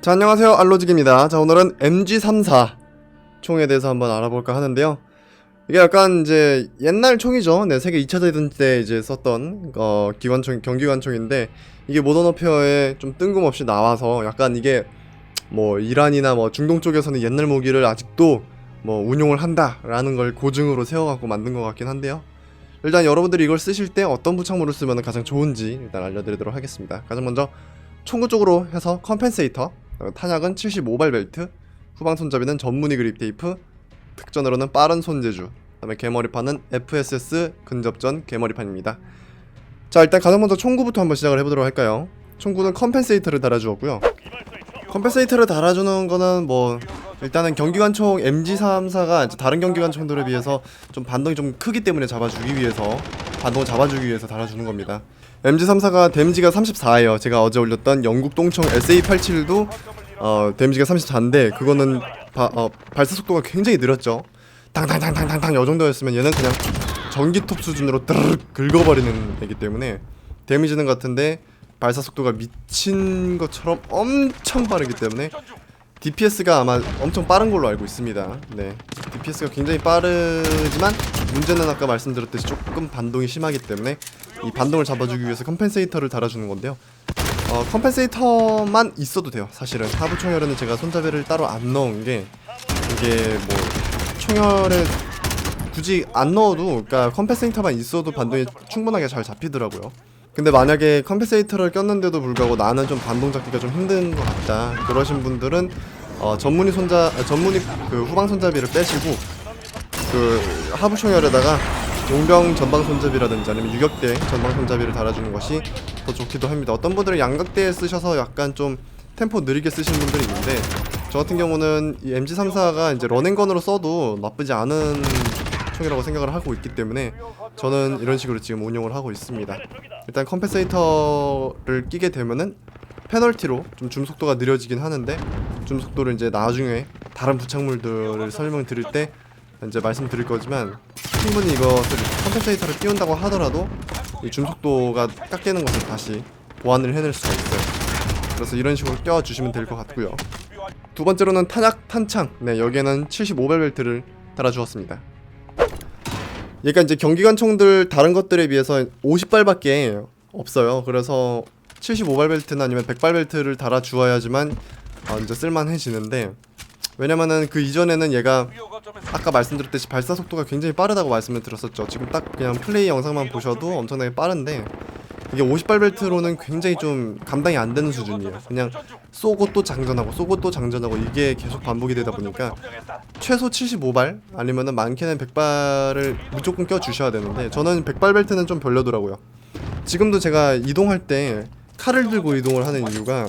자 안녕하세요. 알로직입니다. 자 오늘은 MG34 총에 대해서 한번 알아볼까 하는데요. 이게 약간 이제 옛날 총이죠. 네 세계 2차 대전 때 이제 썼던 어 기관총 경기관총인데 이게 모던 워페어에 좀 뜬금없이 나와서 약간 이게 뭐 이란이나 뭐 중동 쪽에서는 옛날 무기를 아직도 뭐 운용을 한다라는 걸 고증으로 세워갖고 만든 것 같긴 한데요. 일단 여러분들이 이걸 쓰실 때 어떤 부착물을 쓰면 가장 좋은지 일단 알려드리도록 하겠습니다. 가장 먼저 총구 쪽으로 해서 컴펜세이터. 어, 탄약은 75발 벨트 후방 손잡이는 전문이 그립 테이프 특전으로는 빠른 손재주 그다음에 개머리판은 FSS 근접전 개머리판입니다. 자 일단 가장 먼저 총구부터 한번 시작을 해보도록 할까요? 총구는 컴펜세이터를 달아주었고요 컴펜세이터를 달아주는 거는 뭐 일단은 경기관총 MG34가 이제 다른 경기관총들에 비해서 좀 반동이 좀 크기 때문에 잡아주기 위해서 반동을 잡아주기 위해서 달아주는 겁니다. MG34가 데미지가 34예요. 제가 어제 올렸던 영국 동총 SA87도 어 데미지가 34인데 그거는 바, 어, 발사 속도가 굉장히 느렸죠. 당당당당당당 요 정도였으면 얘는 그냥 전기톱 수준으로 드르륵 긁어버리는 애기 때문에 데미지는 같은데 발사 속도가 미친 것처럼 엄청 빠르기 때문에 DPS가 아마 엄청 빠른 걸로 알고 있습니다. 네, DPS가 굉장히 빠르지만 문제는 아까 말씀드렸듯이 조금 반동이 심하기 때문에 이 반동을 잡아주기 위해서 컴펜세이터를 달아주는 건데요. 어, 컴펜세이터만 있어도 돼요. 사실은 하부 총열에는 제가 손잡이를 따로 안 넣은 게 이게 뭐 총열에 굳이 안 넣어도 그러니까 컴펜세이터만 있어도 반동이 충분하게 잘 잡히더라고요. 근데 만약에 컴펜세이터를 꼈는데도 불구하고 나는 좀 반동 잡기가 좀 힘든 것 같다 그러신 분들은 어, 전문이 손자 아, 전문이 그 후방 손잡이를 빼시고 그 하부 총열에다가 용병 전방 손잡이라든지 아니면 유격대 전방 손잡이를 달아주는 것이 더 좋기도 합니다. 어떤 분들은 양각대에 쓰셔서 약간 좀 템포 느리게 쓰시는 분들이 있는데 저 같은 경우는 이 MG34가 이제 런앤건으로 써도 나쁘지 않은 총이라고 생각을 하고 있기 때문에 저는 이런 식으로 지금 운용을 하고 있습니다. 일단 컴펜세이터를 끼게 되면은 페널티로 좀 줌 속도가 느려지긴 하는데 줌 속도를 이제 나중에 다른 부착물들을 설명드릴 때 이제 말씀드릴 거지만 충분히 이것을 컴펜세이터를 띄운다고 하더라도 이 줌 속도가 깎이는 것을 다시 보완을 해낼 수가 있어요. 그래서 이런 식으로 껴주시면 될 것 같고요. 두 번째로는 탄약 탄창. 네 여기에는 75발 벨트를 달아주었습니다. 얘가 이제 경기관총들 다른 것들에 비해서 50발밖에 없어요. 그래서 75발 벨트나 아니면 100발 벨트를 달아 주어야지만 어, 이제 쓸만해지는데 왜냐면은 그 이전에는 얘가 아까 말씀드렸듯이 발사 속도가 굉장히 빠르다고 말씀을 드렸었죠. 지금 딱 그냥 플레이 영상만 보셔도 엄청나게 빠른데 이게 50발 벨트로는 굉장히 좀 감당이 안 되는 수준이에요. 그냥 쏘고 또 장전하고 쏘고 또 장전하고 이게 계속 반복이 되다 보니까 최소 75발 아니면은 많게는 100발을 무조건 껴 주셔야 되는데 저는 100발 벨트는 좀 별로더라고요. 지금도 제가 이동할 때 칼을 들고 이동을 하는 이유가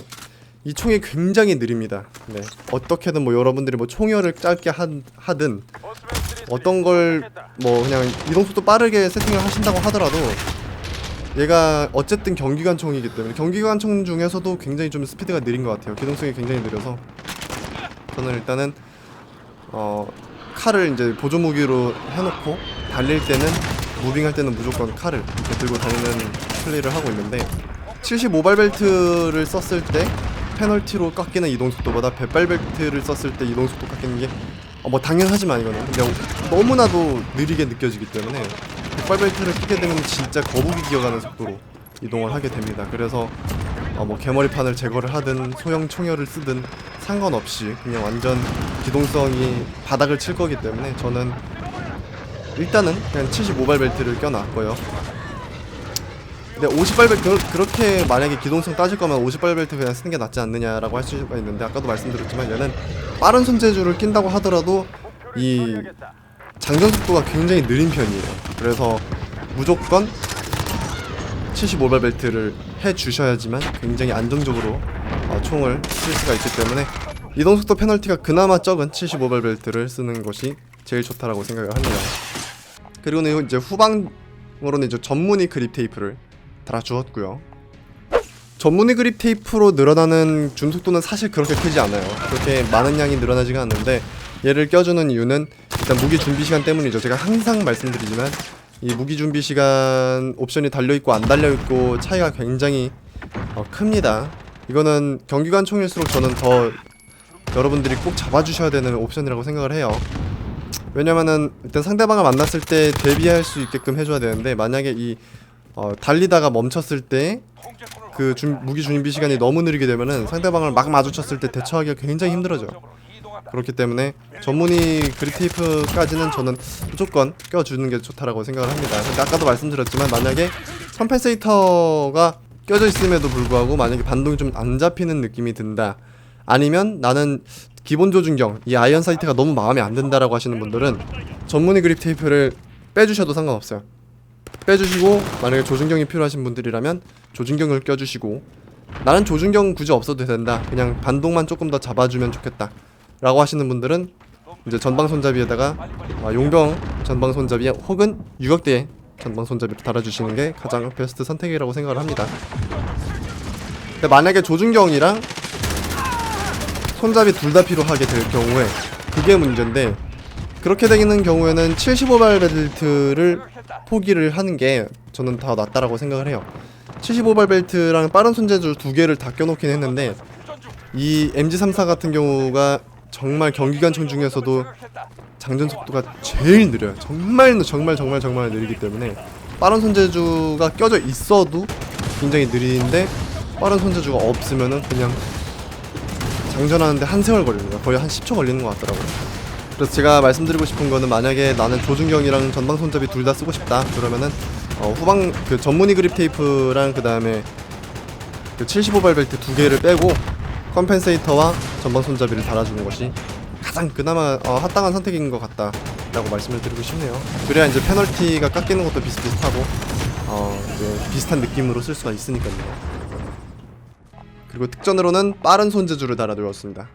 이 총이 굉장히 느립니다. 네. 어떻게든 뭐 여러분들이 뭐 총열을 짧게 하, 하든 어떤 걸 뭐 그냥 이동 속도 빠르게 세팅을 하신다고 하더라도 얘가 어쨌든 경기관총이기 때문에 경기관총 중에서도 굉장히 좀 스피드가 느린 것 같아요. 기동성이 굉장히 느려서 저는 일단은 어 칼을 이제 보조 무기로 해놓고 달릴 때는 무빙할 때는 무조건 칼을 이렇게 들고 다니는 플레이를 하고 있는데 75발 벨트를 썼을 때 페널티로 깎이는 이동 속도보다 100발 벨트를 썼을 때 이동 속도 깎이는 게 어, 뭐 당연하지만 이거는 근데 너무나도 느리게 느껴지기 때문에 100발 벨트를 끼게 되면 진짜 거북이 기어가는 속도로 이동을 하게 됩니다. 그래서 어, 뭐 개머리판을 제거를 하든 소형 총열을 쓰든 상관없이 그냥 완전 기동성이 바닥을 칠 거기 때문에 저는 일단은 그냥 75발 벨트를 껴놨고요. 근데 50발 벨트 그렇게 만약에 기동성 따질 거면 50발 벨트 그냥 쓰는 게 낫지 않느냐라고 할 수가 있는데 아까도 말씀드렸지만 얘는 빠른 손재주를 낀다고 하더라도 이 장전 속도가 굉장히 느린 편이에요. 그래서 무조건 75발 벨트를 해 주셔야지만 굉장히 안정적으로 어, 총을 쓸 수가 있기 때문에 이동 속도 페널티가 그나마 적은 75발 벨트를 쓰는 것이 제일 좋다라고 생각을 합니다. 그리고는 이제 후방으로는 이제 전문이 그립 테이프를 달아 주었고요. 전문이 그립 테이프로 늘어나는 줌 속도는 사실 그렇게 크지 않아요. 그렇게 많은 양이 늘어나지가 않는데 얘를 껴주는 이유는 일단 무기 준비 시간 때문이죠. 제가 항상 말씀드리지만 이 무기 준비 시간 옵션이 달려 있고 안 달려 있고 차이가 굉장히 어, 큽니다. 이거는 경기관 총일수록 저는 더 여러분들이 꼭 잡아주셔야 되는 옵션이라고 생각을 해요. 왜냐면은 일단 상대방을 만났을 때 대비할 수 있게끔 해줘야 되는데 만약에 이 어, 달리다가 멈췄을 때 그 무기 준비 시간이 너무 느리게 되면은 상대방을 막 마주쳤을 때 대처하기가 굉장히 힘들어져. 그렇기 때문에 전문의 그립테이프까지는 저는 무조건 껴주는 게 좋다라고 생각을 합니다. 근데 아까도 말씀드렸지만 만약에 컴펜세이터가 껴져 있음에도 불구하고 만약에 반동이 좀 안 잡히는 느낌이 든다. 아니면 나는 기본 조준경 이 아이언 사이트가 너무 마음에 안 든다라고 하시는 분들은 전문의 그립 테이프를 빼주셔도 상관없어요. 빼주시고 만약에 조준경이 필요하신 분들이라면 조준경을 껴주시고 나는 조준경 굳이 없어도 된다. 그냥 반동만 조금 더 잡아주면 좋겠다. 라고 하시는 분들은 이제 전방 손잡이에다가 아, 용병 전방 손잡이 혹은 유격대 전방 손잡이를 달아주시는 게 가장 베스트 선택이라고 생각을 합니다. 근데 만약에 조준경이랑 손잡이 둘 다 필요하게 될 경우에 그게 문제인데 그렇게 되는 경우에는 75발 벨트를 포기를 하는 게 저는 더 낫다라고 생각을 해요. 75발 벨트랑 빠른 손재주 두 개를 다 껴놓긴 했는데 이 MG34 같은 경우가 정말 경기관총 중에서도 장전 속도가 제일 느려요. 정말 정말 정말 정말 느리기 때문에 빠른 손재주가 껴져 있어도 굉장히 느리는데 빠른 손재주가 없으면은 그냥 장전하는데 한 세월 걸립니다. 거의 한 10초 걸리는 것 같더라고요. 그래서 제가 말씀드리고 싶은 거는 만약에 나는 조준경이랑 전방 손잡이 둘 다 쓰고 싶다 그러면은 어, 후방 그 전문의 그립 테이프랑 그 다음에 그 75발 벨트 두 개를 빼고 컴펜세이터와 전방 손잡이를 달아주는 것이 가장 그나마 어, 합당한 선택인 것 같다 라고 말씀을 드리고 싶네요. 그래야 이제 페널티가 깎이는 것도 비슷비슷하고 어, 이제 비슷한 느낌으로 쓸 수가 있으니까요. 그리고 특전으로는 빠른 손재주를 달아두었습니다.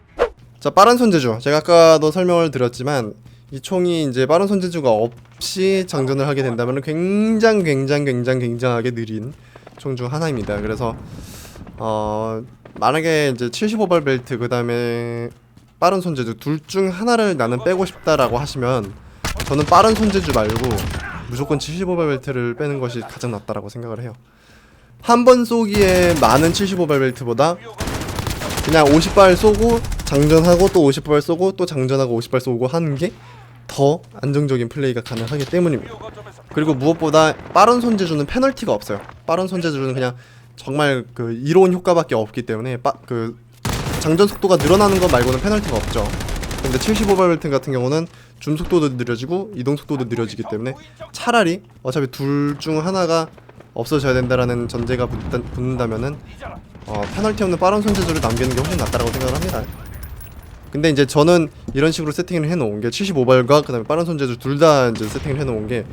자, 빠른 손재주. 제가 아까도 설명을 드렸지만 이 총이 이제 빠른 손재주가 없이 장전을 하게 된다면 굉장히 굉장히 굉장히 굉장하게 느린 총 중 하나입니다. 그래서 어 만약에 이제 75발 벨트 그 다음에 빠른 손재주 둘 중 하나를 나는 빼고 싶다라고 하시면 저는 빠른 손재주 말고 무조건 75발 벨트를 빼는 것이 가장 낫다라고 생각을 해요. 한 번 쏘기에 많은 75발 벨트보다 그냥 50발 쏘고 장전하고 또 50발 쏘고 또 장전하고 50발 쏘고 하는 게 더 안정적인 플레이가 가능하기 때문입니다. 그리고 무엇보다 빠른 손재주는 페널티가 없어요. 빠른 손재주는 그냥 정말 그 이로운 효과밖에 없기 때문에 빠, 그 장전 속도가 늘어나는 것 말고는 페널티가 없죠. 근데 75발 벨트 같은 경우는 줌 속도도 느려지고 이동 속도도 느려지기 때문에 차라리 어차피 둘 중 하나가 없어져야 된다라는 전제가 붙다, 붙는다면은 어, 페널티 없는 빠른 손재주를 남기는 게 훨씬 낫다라고 생각을 합니다. 근데 이제 저는 이런 식으로 세팅을 해놓은 게 75발과 그다음에 빠른 손재주 둘 다 이제 세팅을 해놓은 게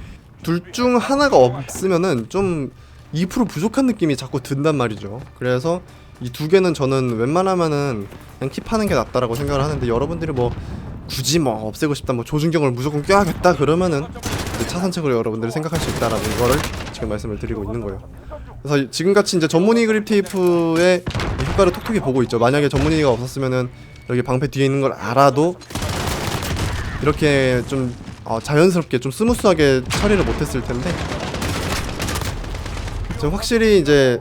둘 중 하나가 없으면은 좀 2% 부족한 느낌이 자꾸 든단 말이죠. 그래서 이 두 개는 저는 웬만하면은 그냥 킵하는 게 낫다라고 생각을 하는데 여러분들이 뭐 굳이 뭐 없애고 싶다 뭐 조준경을 무조건 껴야겠다 그러면은 차선책으로 여러분들이 생각할 수 있다라는 거를 지금 말씀을 드리고 있는 거예요. 그래서 지금같이 이제 전문의 그립 테이프의 효과를 톡톡히 보고 있죠. 만약에 전문의가 없었으면은 여기 방패 뒤에 있는 걸 알아도 이렇게 좀 어, 자연스럽게 좀 스무스하게 처리를 못했을 텐데 지금 확실히 이제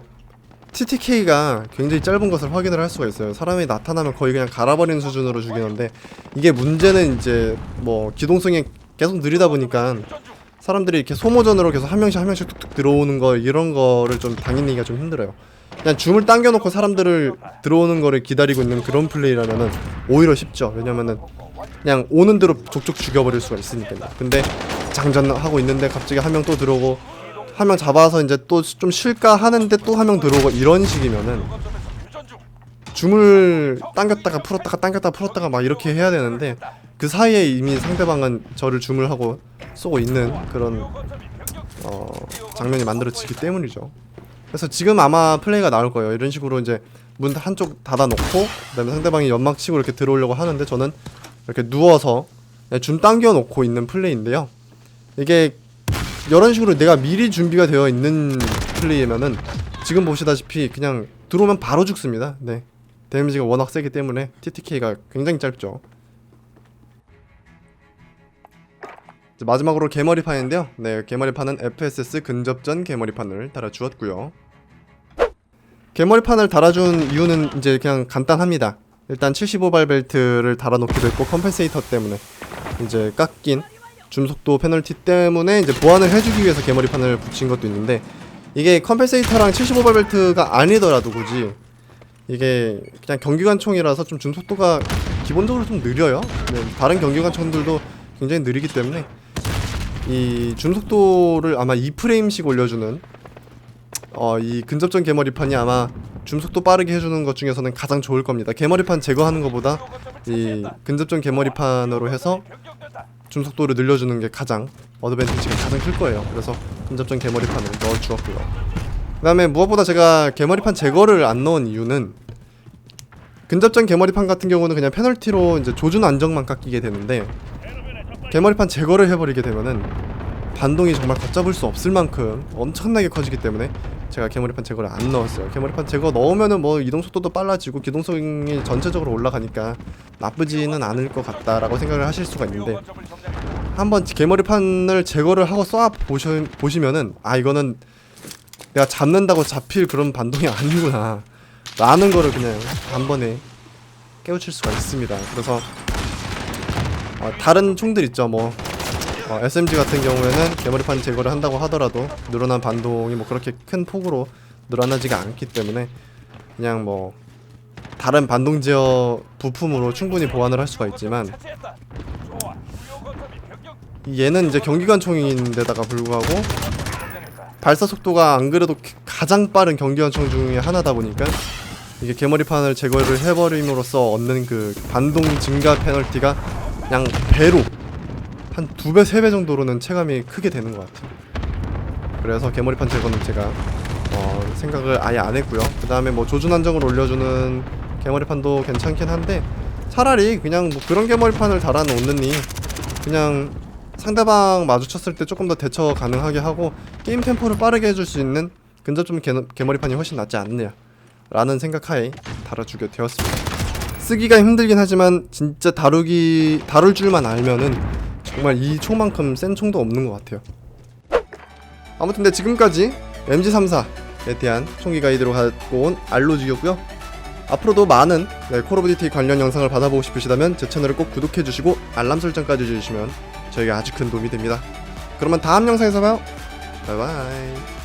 TTK가 굉장히 짧은 것을 확인을 할 수가 있어요. 사람이 나타나면 거의 그냥 갈아버리는 수준으로 죽이는데 이게 문제는 이제 뭐 기동성이 계속 느리다 보니까 사람들이 이렇게 소모전으로 계속 한 명씩 한 명씩 툭툭 들어오는 거 이런 거를 좀 당연히가 좀 힘들어요. 그냥 줌을 당겨놓고 사람들을 들어오는 거를 기다리고 있는 그런 플레이라면은 오히려 쉽죠. 왜냐면은 그냥 오는 대로 족족 죽여버릴 수가 있으니까요. 근데 장전하고 있는데 갑자기 한 명 또 들어오고 한 명 잡아서 이제 또 좀 쉴까 하는데 또 한 명 들어오고 이런 식이면은 줌을 당겼다가 풀었다가 당겼다가 풀었다가 막 이렇게 해야 되는데 그 사이에 이미 상대방은 저를 줌을 하고 쏘고 있는 그런 어, 장면이 만들어지기 때문이죠. 그래서 지금 아마 플레이가 나올 거예요. 이런 식으로 이제 문 한쪽 닫아놓고 그 다음에 상대방이 연막 치고 이렇게 들어오려고 하는데 저는 이렇게 누워서 줌 당겨 놓고 있는 플레이인데요. 이게 이런 식으로 내가 미리 준비가 되어 있는 플레이면은 지금 보시다시피 그냥 들어오면 바로 죽습니다. 네. 데미지가 워낙 세기 때문에 TTK가 굉장히 짧죠. 마지막으로 개머리판인데요. 네, 개머리판은 FSS 근접전 개머리판을 달아주었고요. 개머리판을 달아준 이유는 이제 그냥 간단합니다. 일단 75발 벨트를 달아놓기도 했고 컴pen세이터 때문에 이제 깎인 줌속도 페널티 때문에 이제 보완을 해주기 위해서 개머리판을 붙인 것도 있는데 이게 컴pen세이터랑 75발 벨트가 아니더라도 굳이 이게 그냥 경기관 총이라서 좀 줌속도가 기본적으로 좀 느려요. 네, 다른 경기관 총들도 굉장히 느리기 때문에 이 줌속도를 아마 2프레임씩 올려주는 어, 이 근접전 개머리판이 아마 줌속도 빠르게 해주는 것 중에서는 가장 좋을 겁니다. 개머리판 제거하는 것보다 이 근접전 개머리판으로 해서 줌속도를 늘려주는 게 가장 어드밴티지가 가장 클 거예요. 그래서 근접전 개머리판을 넣어주었고요. 그 다음에 무엇보다 제가 개머리판 제거를 안 넣은 이유는 근접전 개머리판 같은 경우는 그냥 페널티로 이제 조준 안정만 깎이게 되는데 개머리판 제거를 해버리게 되면은 반동이 정말 걷잡을 수 없을 만큼 엄청나게 커지기 때문에 제가 개머리판 제거를 안 넣었어요. 개머리판 제거 넣으면은 뭐 이동 속도도 빨라지고 기동성이 전체적으로 올라가니까 나쁘지는 않을 것 같다라고 생각을 하실 수가 있는데 한번 개머리판을 제거를 하고 쏴 보시, 보시면은 아 이거는 내가 잡는다고 잡힐 그런 반동이 아니구나 라는 거를 그냥 단번에 깨우칠 수가 있습니다. 그래서 어, 다른 총들 있죠 뭐 어, SMG 같은 경우에는 개머리판 제거를 한다고 하더라도 늘어난 반동이 뭐 그렇게 큰 폭으로 늘어나지가 않기 때문에 그냥 뭐 다른 반동 제어 부품으로 충분히 보완을 할 수가 있지만 얘는 이제 경기관 총인데다가 불구하고 발사 속도가 안 그래도 가장 빠른 경기관 총 중에 하나다 보니까 이게 개머리판을 제거를 해버림으로써 얻는 그 반동 증가 페널티가 그냥 배로 한 두 배, 세 배 정도로는 체감이 크게 되는 것 같아요. 그래서 개머리판 제거는 제가 어, 생각을 아예 안 했고요. 그 다음에 뭐 조준 안정을 올려주는 개머리판도 괜찮긴 한데 차라리 그냥 뭐 그런 개머리판을 달아놓느니 그냥 상대방 마주쳤을 때 조금 더 대처 가능하게 하고 게임 템포를 빠르게 해줄 수 있는 근접점 개, 개머리판이 훨씬 낫지 않느냐 라는 생각하에 달아주게 되었습니다. 쓰기가 힘들긴 하지만 진짜 다루기 다룰 줄만 알면은 정말 이 총만큼 센 총도 없는 것 같아요. 아무튼 네 지금까지 MG34에 대한 총기 가이드로 갖고 온 알로지였고요. 앞으로도 많은 네, 콜 오브 듀티 관련 영상을 받아보고 싶으시다면 제 채널을 꼭 구독해 주시고 알람 설정까지 해주시면 저에게 아주 큰 도움이 됩니다. 그러면 다음 영상에서 봐요. 바이바이.